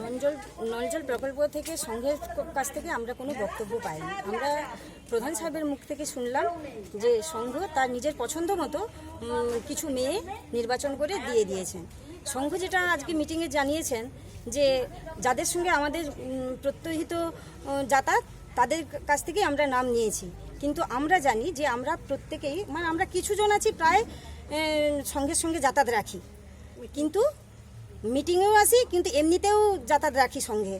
নলজল নলজল প্রকল্প থেকে সংঘের কাছ থেকে আমরা কোনো বক্তব্য পাইনি। আমরা প্রধান সাহেবের মুখ থেকে শুনলাম যে সংঘ তার নিজের পছন্দ মতো কিছু মেয়ে নির্বাচন করে দিয়ে দিয়েছেন। সংঘ যেটা আজকে মিটিংয়ে জানিয়েছেন যে যাদের সঙ্গে আমাদের প্রত্যহিত যাতায়াত তাদের কাছ থেকে আমরা নাম নিয়েছি। কিন্তু আমরা জানি যে আমরা প্রত্যেকেই মানে আমরা কিছু জন আছি প্রায় আহ, সঙ্গের সঙ্গে যাতায়াত রাখি। কিন্তু মিটিংয়েও আসি কিন্তু এমনিতেও যাতায়াত রাখি সঙ্গে।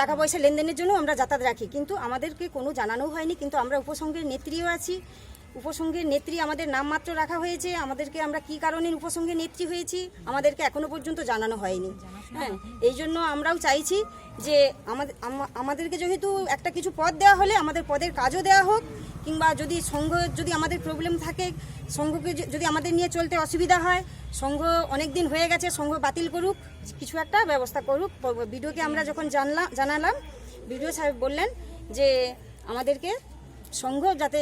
টাকা পয়সা লেনদেনের জন্য আমরা যাতায়াত রাখি, কিন্তু আমাদেরকে কোনো জানানো হয়নি, কিন্তু আমরা উপসংঘের নেত্রীও আছি। উপসংঘের নেত্রী আমাদের নামমাত্র রাখা হয়েছে, আমাদেরকে আমরা কি কারণে উপসংঘের নেত্রী হয়েছি, আমাদেরকে এখনও পর্যন্ত জানানো হয়নি। হ্যাঁ এই জন্য আমরাও চাইছি যে আমাদের আমাদেরকে যেহেতু একটা কিছু পদ দেওয়া হলে আমাদের পদের কাজও দেওয়া হোক কিংবা যদি সংঘ যদি আমাদের প্রবলেম থাকে সংঘকে যদি আমাদের নিয়ে চলতে অসুবিধা হয় সংঘ অনেক দিন হয়ে গেছে সংঘ বাতিল করুক, কিছু একটা ব্যবস্থা করুক। বিডিওকে আমরা যখন জানলাম জানালাম বিডিও সাহেব বললেন যে আমাদেরকে সংঘ যাতে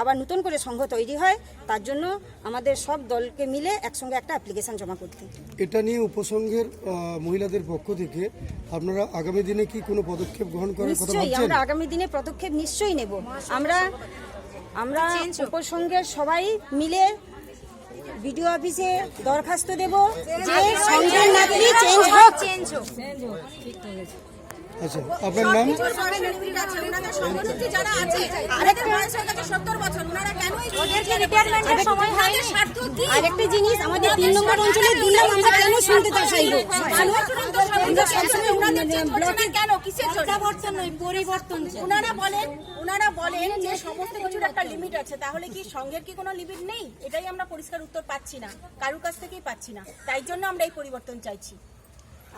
আবার নতুন করে সংঘ তৈরি হয় তার জন্য আমাদের সব দলকে মিলে একসঙ্গে একটা অ্যাপ্লিকেশন জমা করতে। এটা নিয়ে উপসংঘের মহিলাদের পক্ষ থেকে আপনারা আগামী দিনে কি কোনো পদক্ষেপ গ্রহণ করার কথা ভাবছেন? আমরা আগামী দিনে পদক্ষেপ নিশ্চয়ই নেব। আমরা আমরা উপসংঘের সবাই মিলে বিডিও অফিসে দরখাস্ত দেব যে সংঘের নাগরি চেঞ্জ হোক। চেঞ্জ হোক। আচ্ছা আপনার নাম? আরেকটা জিনিস আমাদের তিন নম্বর অঞ্চলে দিলাম আমরা কেন শুনতে চাইব? আমরা সবসময় ব্লকে পরিবর্তন ওনারা বলেন ওনারা বলেন যে সমস্ত কিছুর একটা লিমিট আছে তাহলে কি সঙ্গের কি কোনো লিমিট নেই? এটাই আমরা পরিষ্কার উত্তর পাচ্ছি না কারুর কাছ থেকেই পাচ্ছি না। তাই জন্য আমরা এই পরিবর্তন চাইছি।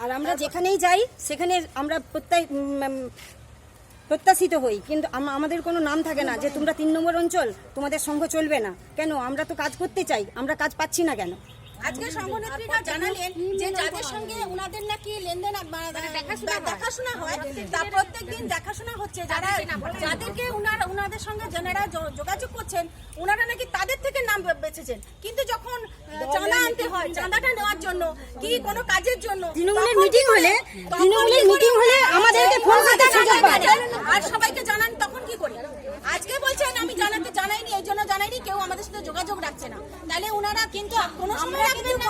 আর আমরা যেখানেই যাই সেখানে আমরা প্রত্যয় প্রত্যাশিত হই। কিন্তু আমাদের কোনো নাম থাকে না যে তোমরা তিন নম্বর অঞ্চল তোমাদের সঙ্গ চলবে না। কেন? আমরা তো কাজ করতে চাই আমরা কাজ পাচ্ছি না কেন? আজকে সংঘনেত্রীরা জানালেন যে যাদের সঙ্গে ওনাদের নাকি লেনদেন দেখাশোনা হয়। তা প্রত্যেক দিন দেখাশোনা হচ্ছে। যারা যাদেরকে ওনারা ওনাদের সঙ্গে যারা যোগাযোগ করছেন ওনারা নাকি তাদের থেকে নাম বেছেছেন। চাঁদা আনতে হয় চাঁদাটা নেওয়ার জন্য কি কোনো কাজের জন্য। তৃণমূলের মিটিং হলে তৃণমূলের মিটিং হলে আমাদেরকে ফোন করতে সুযোগ পায়। আর সবাইকে জানান তখন কি করি? আজকে বলছেন আমি জানাতে জানাইনি এই জন্য জানাইনি কেউ আমাদের সাথে যোগাযোগ রাখছে না। তাহলে ওনারা কিন্তু কোনো সময় রাখবেন না।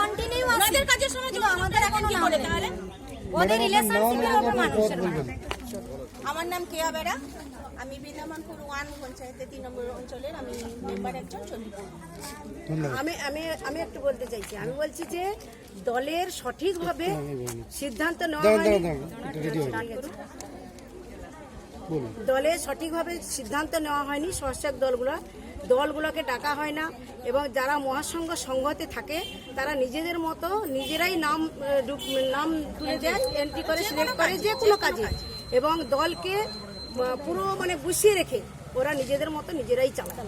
ওনাদের কাজের সময় যোগাযোগ রাখেন কি করে তাহলে? ওদের রিলেশনশিপের উপর মানুষের আমার নাম কেয়া বেড়া। আমি বৃন্দাবনপুর ওয়ান পঞ্চায়েতের তিন নম্বর অঞ্চলের আমি মেম্বার একজন চন্দ্রপুর আমি আমি আমি একটু বলতে চাইছি। আমি বলছি যে দলের সঠিকভাবে সিদ্ধান্ত নেওয়া দলের সঠিকভাবে সিদ্ধান্ত নেওয়া হয়নি স্বচ্ছক দলগুলো। দলগুলোকে ডাকা হয় না এবং যারা মহাসংঘ সংঘতে থাকে তারা নিজেদের মতো নিজেরাই নাম নাম তুলে দেয় এন্ট্রি করে সিলেক্ট করে যে কোনো কাজে। এবং দলকে পুরো মানে গুছিয়ে রেখে ওরা নিজেদের মতো নিজেরাই চালায়।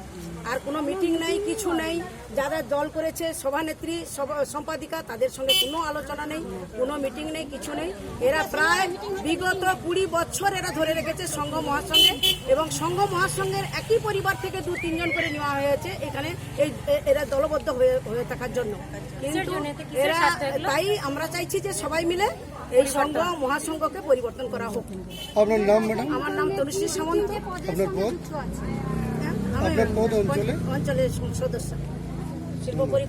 আর কোনো মিটিং নেই কিছু নেই। যারা দল করেছে সভানেত্রী সভা- সম্পাদিকা তাদের সঙ্গে কোনো আলোচনা নেই কোনো মিটিং নেই কিছু নেই। এরা প্রায় বিগত কুড়ি বছর এরা ধরে রেখেছে সংঘ মহাসংঘে এবং সংঘ মহাসংঘের একই পরিবার থেকে দু তিনজন করে নেওয়া হয়েছে এখানে এই এরা দলবদ্ধ হয়ে হয়ে থাকার জন্য। কিন্তু এরা তাই আমরা চাইছি যে সবাই মিলে এই সংঘ মহাসংঘকে পরিবর্তন করা হোক। আপনার নাম আমার নাম তনুশ্রী সামন্ত। আপনার পদ? আপনার অঞ্চলের সদস্য। শিল্প পরি